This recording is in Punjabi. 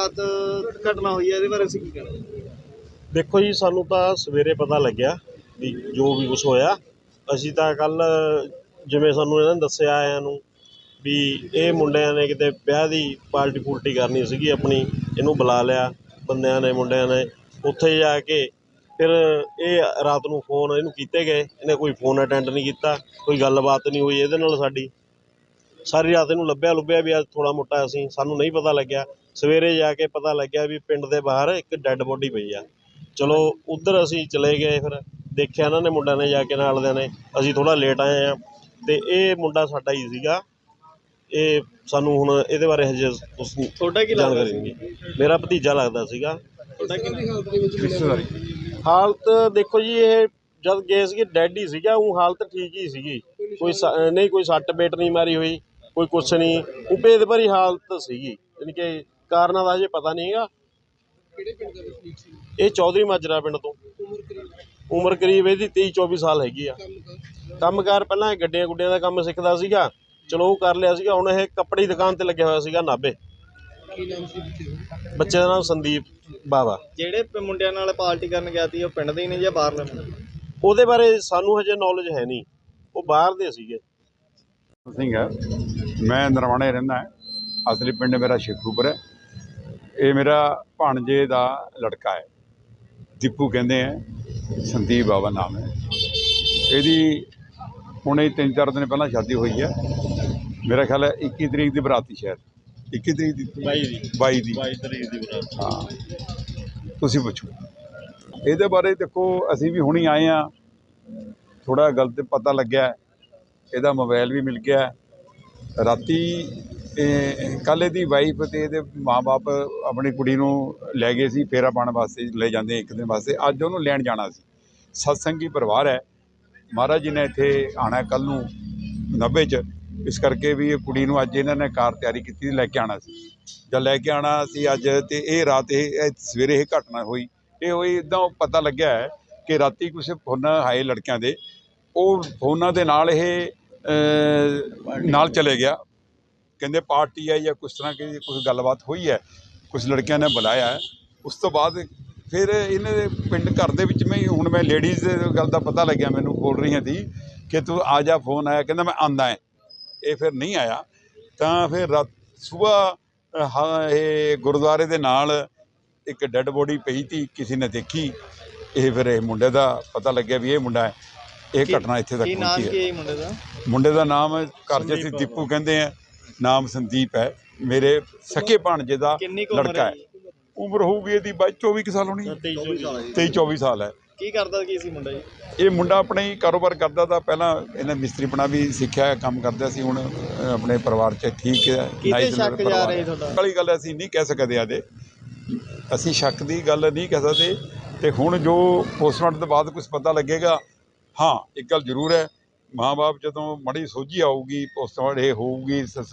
ਰਾਤ ਘਟਨਾ ਹੋਈ ਹੈ, ਇਹਦੇ ਬਾਰੇ ਅਸੀਂ ਕੀ ਕਹਿਣਾ? ਦੇਖੋ ਜੀ, ਸਾਨੂੰ ਤਾਂ ਸਵੇਰੇ ਪਤਾ ਲੱਗਿਆ ਵੀ ਜੋ ਵੀ ਕੁਝ ਹੋਇਆ। ਅਸੀਂ ਤਾਂ ਕੱਲ ਜਿਵੇਂ ਸਾਨੂੰ ਇਹਨਾਂ ਨੇ ਦੱਸਿਆ ਆਇਆਂ ਨੂੰ ਵੀ ਇਹ ਮੁੰਡਿਆਂ ਨੇ ਕਿਤੇ ਵਿਆਹ ਦੀ ਪਾਰਟੀ ਪੂਲਟੀ ਕਰਨੀ ਸੀਗੀ ਆਪਣੀ, ਇਹਨੂੰ ਬੁਲਾ ਲਿਆ ਬੰਦਿਆਂ ਨੇ, ਮੁੰਡਿਆਂ ਨੇ। ਉੱਥੇ ਜਾ ਕੇ ਫਿਰ ਇਹ ਰਾਤ ਨੂੰ ਫੋਨ ਇਹਨੂੰ ਕੀਤੇ ਗਏ, ਇਹਨੇ ਕੋਈ ਫੋਨ ਅਟੈਂਡ ਨਹੀਂ ਕੀਤਾ, ਕੋਈ ਗੱਲਬਾਤ ਨਹੀਂ ਹੋਈ ਇਹਦੇ ਨਾਲ ਸਾਡੀ। ਸਾਰੀ ਰਾਤ ਇਹਨੂੰ ਲੱਭਿਆ ਲੁੱਭਿਆ ਵੀ ਅੱਜ ਥੋੜਾ ਮੋਟਾ ਅਸੀਂ, ਸਾਨੂੰ ਨਹੀਂ ਪਤਾ ਲੱਗਿਆ। ਸਵੇਰੇ ਜਾ ਕੇ ਪਤਾ ਲੱਗਿਆ ਵੀ ਪਿੰਡ ਦੇ ਬਾਹਰ ਇੱਕ ਡੈੱਡ ਬੋਡੀ ਪਈ ਆ। ਚਲੋ ਉਧਰ ਅਸੀਂ ਚਲੇ ਗਏ ਫਿਰ। ਦੇਖਿਆ ਇਹਨਾਂ ਨੇ ਮੁੰਡਿਆਂ ਨੇ ਜਾ ਕੇ ਨਾਲ ਦਿਆਂ ਨੇ। ਅਸੀਂ ਥੋੜਾ ਲੇਟ ਆਏ ਆ। ਤੇ ਇਹ ਮੁੰਡਾ ਸਾਡਾ ਹੀ ਸੀਗਾ। ਇਹ ਸਾਨੂੰ ਹੁਣ ਇਹਦੇ ਬਾਰੇ ਹਜੇ ਉਸ ਤੁਹਾਡਾ ਕੀ ਲੱਗਦਾ ਸੀ ਮੇਰਾ ਭਤੀਜਾ ਲੱਗਦਾ ਸੀਗਾ। ਤੁਹਾਡਾ ਕੀ ਹਾਲਤ ਹਾਲਤ ਦੇਖੋ ਜੀ ਇਹ ਜਦ ਗਏ ਸੀਗੇ ਡੈਡ ਹੀ ਸੀਗਾ। ਉਹ ਹਾਲਤ ਠੀਕ ਹੀ ਸੀਗੀ। ਕੋਈ ਨਹੀਂ ਕੋਈ ਸੱਟ ਪੇਟ ਨਹੀਂ ਮਾਰੀ ਹੋਈ ਕੋਈ ਕੁਛ ਨਹੀਂ। ਉਪੇਦ ਭਰੀ ਹਾਲਤ ਸੀਗੀ। ਯਾਨੀ ਕਿ ਕਾਰਨਾਂ ਦਾ ਹਜੇ ਪਤਾ ਨਹੀਂ ਹੈਗਾ। ਕਿਹੜੇ ਪਿੰਡ ਦਾ ਵਸਨੀਕ ਸੀ? ਇਹ ਚੌਧਰੀ ਮਾਜਰਾ ਪਿੰਡ ਤੋਂ। ਉਮਰ ਕਰੀਬ? ਉਮਰ ਕਰੀਬ ਇਹਦੀ 23 24 ਸਾਲ ਹੈਗੀ ਆ। ਕੰਮ ਕਰ? ਕੰਮਕਾਰ ਪਹਿਲਾਂ ਇਹ ਗੱਡੀਆਂ ਗੁੱਡੀਆਂ ਦਾ ਕੰਮ ਸਿੱਖਦਾ ਸੀਗਾ। ਚਲੋ ਉਹ ਕਰ ਲਿਆ ਸੀਗਾ। ਹੁਣ ਇਹ ਕੱਪੜੇ ਦੀ ਦੁਕਾਨ ਤੇ ਲੱਗਿਆ ਹੋਇਆ ਸੀਗਾ ਨਾਭੇ। ਕੀ ਨਾਮ ਸੀ ਬੱਚੇ ਦਾ? ਬੱਚੇ ਦਾ ਨਾਮ ਸੰਦੀਪ ਬਾਵਾ। ਜਿਹੜੇ ਪ- ਮੁੰਡਿਆਂ ਨਾਲ ਪਾਰਟੀ ਕਰਨ ਗਿਆ ਸੀ ਉਹ ਪਿੰਡ ਦੇ ਹੀ ਨੇ ਜਾਂ ਬਾਹਰਲੇ ਮੁੰਡੇ ਉਹਦੇ ਬਾਰੇ ਸਾਨੂੰ ਹਜੇ ਨੌਲੇਜ ਹੈ ਨਹੀਂ। ਉਹ ਬਾਹਰ ਦੇ ਸੀਗੇ। ਸਿੰਘ ਹੈ ਮੈਂ ਨਰਵਾਣੇ ਰਹਿੰਦਾ ਹਾਂ। ਅਸਲੀ ਪਿੰਡ ਮੇਰਾ ਸ਼ੇਖੂਪੁਰ ਹੈ। ਇਹ ਮੇਰਾ ਭਾਣਜੇ ਦਾ ਲੜਕਾ ਹੈ। ਦੀਪੂ ਕਹਿੰਦੇ ਆ ਸੰਦੀਪ ਬਾਬਾ ਨਾਮ ਹੈ। ਇਹਦੀ ਹੁਣੇ ਤਿੰਨ ਚਾਰ ਦਿਨ ਪਹਿਲਾਂ ਸ਼ਾਦੀ ਹੋਈ ਹੈ। ਮੇਰਾ ਖਿਆਲ ਹੈ 21 ਤਰੀਕ ਦੀ ਬਰਾਤੀ ਸ਼ਾਇਦ। 21 ਤਰੀਕ ਦੀ 22 ਦੀ। 22 ਦੀ। 22 ਤਰੀਕ ਦੀ ਬਰਾਤ। ਹਾਂ। ਤੁਸੀਂ ਪੁੱਛੋ। ਇਹਦੇ ਬਾਰੇ ਦੇਖੋ ਅਸੀਂ ਵੀ ਹੁਣੀ ਆਏ ਆ ਥੋੜਾ ਗਲਤ ਪਤਾ ਲੱਗਿਆ। ਇਹਦਾ ਮੋਬਾਈਲ ਵੀ ਮਿਲ ਗਿਆ। ਹੈ। ਰਾਤੀ ਕੱਲ੍ਹ ਇਹਦੀ ਵਾਈਫ ਤੇ ਇਹਦੇ ਮਾਪੇ ਆਪਣੀ ਕੁੜੀ ਨੂੰ ਲੈ ਗਏ ਸੀ, ਫੇਰਾ ਪਾਉਣ ਵਾਸਤੇ ਲੈ ਜਾਂਦੇ ਇੱਕ ਦਿਨ ਵਾਸਤੇ। ਅੱਜ ਉਹਨੂੰ ਲੈਣ ਜਾਣਾ ਸੀ। ਸਤਸੰਗੀ ਪਰਿਵਾਰ ਹੈ। ਮਹਾਰਾਜ ਜੀ ਨੇ ਇੱਥੇ ਆਣਾ ਕੱਲ ਨੂੰ 90 ਚ। ਇਸ ਕਰਕੇ ਵੀ ਇਹ ਕੁੜੀ ਨੂੰ ਅੱਜ ਇਹਨਾਂ ਨੇ ਕਾਰ ਤਿਆਰੀ ਕੀਤੀ ਲੈ ਕੇ ਆਣਾ ਸੀ। ਜਦ ਲੈ ਕੇ ਆਣਾ ਸੀ ਅੱਜ ਤੇ ਇਹ ਰਾਤ ਇਹ ਸਵੇਰੇ ਇਹ ਘਟਨਾ ਹੋਈ। ਇਹ ਹੋਈ ਇਦਾਂ ਪਤਾ ਲੱਗਿਆ ਹੈ ਕਿ ਰਾਤੀ ਕੁਝ ਫੋਨ ਆਏ ਲੜਕਿਆਂ ਦੇ। ਉਹ ਫੋਨਾਂ ਦੇ ਨਾਲ ਇਹ ਨਾਲ ਚਲੇ ਗਿਆ। ਕਹਿੰਦੇ ਪਾਰਟੀ ਹੈ ਜਾਂ ਕੁਛ ਤਰ੍ਹਾਂ ਦੀ ਕੁਝ ਗੱਲਬਾਤ ਹੋਈ ਹੈ ਕੁਝ ਲੜਕਿਆਂ ਨੇ ਬੁਲਾਇਆ ਹੈ। ਉਸ ਤੋਂ ਬਾਅਦ ਫਿਰ ਇਹਨਾਂ ਦੇ ਪਿੰਡ ਘਰ ਦੇ ਵਿੱਚ ਮੈਂ ਹੁਣ ਮੈਂ ਲੇਡੀਜ਼ ਦੇ ਗੱਲ ਦਾ ਪਤਾ ਲੱਗਿਆ ਮੈਨੂੰ ਬੋਲ ਰਹੀਆਂ ਸੀ ਕਿ ਤੂੰ ਆ ਜਾ ਫੋਨ ਆਇਆ ਕਹਿੰਦਾ ਮੈਂ ਆਂਦਾ ਹੈ। ਇਹ ਫਿਰ ਨਹੀਂ ਆਇਆ। ਤਾਂ ਫਿਰ ਰਾਤ ਸਵੇਰ ਹਾਂ ਇਹ ਗੁਰਦੁਆਰੇ ਦੇ ਨਾਲ ਇੱਕ ਡੈੱਡ ਬੋਡੀ ਪਈ ਤੀ ਕਿਸੇ ਨੇ ਦੇਖੀ। ਇਹ ਫਿਰ ਇਹ ਮੁੰਡੇ ਦਾ ਪਤਾ ਲੱਗਿਆ ਵੀ ਇਹ ਮੁੰਡਾ ਹੈ। ਇਹ ਘਟਨਾ ਇੱਥੇ ਤੱਕ ਪਹੁੰਚੀ ਕੀ ਹੈ ਜੀ ਮੁੰਡੇ ਦਾ? ਮੁੰਡੇ ਦਾ ਨਾਮ ਘਰ 'ਚ ਅਸੀਂ ਦੀਪੂ ਕਹਿੰਦੇ ਆ। ਨਾਮ ਸੰਦੀਪ ਹੈ। ਮੇਰੇ ਸਕੇ ਭਾਣਜੇ ਦਾ ਕਿੰਨੀ ਕੁ ਉਮਰ ਲੜਕਾ ਹੈ। ਹੈ? ਜੀ? ਉਮਰ ਹੋਊਗੀ ਇਹਦੀ ਬਾਈ 24 ਕੁ ਸਾਲ ਹੋਣੀ। 23 23 24 ਸਾਲ ਹੈ ਕੀ ਕਰਦਾ ਕੀ ਸੀ ਮੁੰਡਾ ਜੀ? ਇਹ ਮੁੰਡਾ ਆਪਣੇ ਹੀ ਕਾਰੋਬਾਰ ਕਰਦਾ ਤਾਂ ਪਹਿਲਾਂ ਇਹਨੇ ਮਿਸਤਰੀਪਣਾ ਵੀ ਸਿੱਖਿਆ ਕੰਮ ਕਰਦਾ ਸੀ ਹੁਣ ਅ, ਆਪਣੇ ਪਰਿਵਾਰ 'ਚ ਠੀਕ ਹੈ। ਕਿਤੇ nice ਸ਼ੱਕ ਜਾ ਪਰਿਵਾਰ ਰਿਹਾ ਹੈ। ਤੁਹਾਡਾ? ਵਾਲੀ ਗੱਲ ਅਸੀਂ ਨਹੀਂ ਕਹਿ ਸਕਦੇ ਆਦੇ। ਅਸੀਂ ਸ਼ੱਕ ਦੀ ਗੱਲ ਨਹੀਂ ਕਹਿ ਸਕਦੇ। ਤੇ ਹੁਣ ਜੋ ਪੋਸਟਮਾਰਟਮ ਤੋਂ ਬਾਅਦ ਕੁਝ ਪਤਾ ਲੱਗੇਗਾ ਹਾਂ ਇੱਕ ਗੱਲ ਜ਼ਰੂਰ ਹੈ। ਮਾਂ-ਬਾਪ ਜਦੋਂ ਮੜੀ ਸੋਝੀ ਆਊਗੀ ਪੋਸਟਮਾਰਟਮ ਇਹ ਹੋਊਗੀ ਸ-